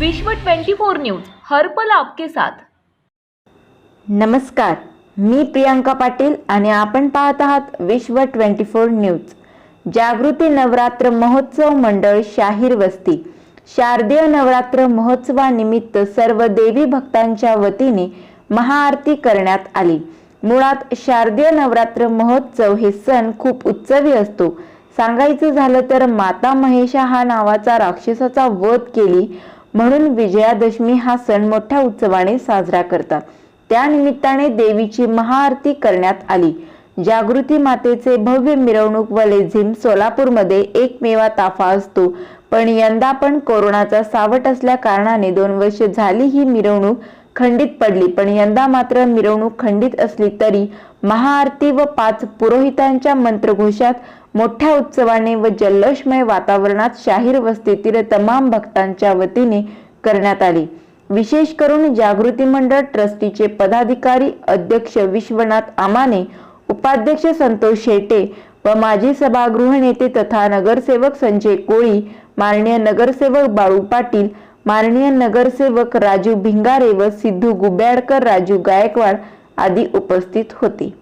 विश्व 24 न्यूज हर्पल आपके साथ. नमस्कार मी प्रियांका पाटील आणि आपण पाहत आहात Vishwa twenty four news. Jagruti Navratri Mahotsav Mandal शाहीर वस्ती. शारदीय नवरात्र महोत्सवानिमित्त सर्व देवी भक्तांच्या वतीने महाआरती करण्यात आली. मुळात शारदीय नवरात्र महोत्सव हे सण खूप उत्सवी असतो. सांगायचं झालं तर माता महेशा हा नावाचा राक्षसाचा वध केली म्हणून विजयादशमी हा सण मोठ्या उत्सवाने साजरा करतात. त्या निमित्ताने देवीची महाआरती करण्यात आली. जागृती मातेचे भव्य मिरवणूक व लेझिम सोलापूरमध्ये एकमेवा ताफा असतो. पण यंदा पण कोरोनाचा सावट असल्या कारणाने दोन वर्ष झाली ही मिरवणूक खंडित पडली. पण यंदा मात्र मिरवणूक खंडित असली तरी महाआरती व पाच पुरोहितांच्या मंत्रघोषात मोठ्या उत्सवाने व जल्लोषमय वातावरणात शाहीर वस्तीतील तमाम भक्तांच्या वतीने करण्यात आली. विशेष करून जागृती मंडळ ट्रस्टीचे पदाधिकारी अध्यक्ष विश्वनाथ आमाने उपाध्यक्ष संतोष शेटे व माजी सभागृह नेते तथा नगरसेवक संजय कोळी माननीय नगरसेवक बाळू पाटील माननीय नगरसेवक राजू भिंगारे व सिद्धू गुब्याडकर राजू गायकवाड आदी उपस्थित होते.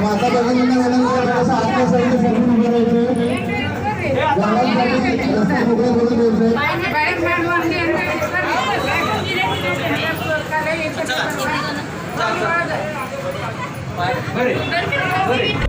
माता भगिनींना विनंती आहे, थोडंसं आत्मसाहित्य समजून उभं राहायचं. गावासाठी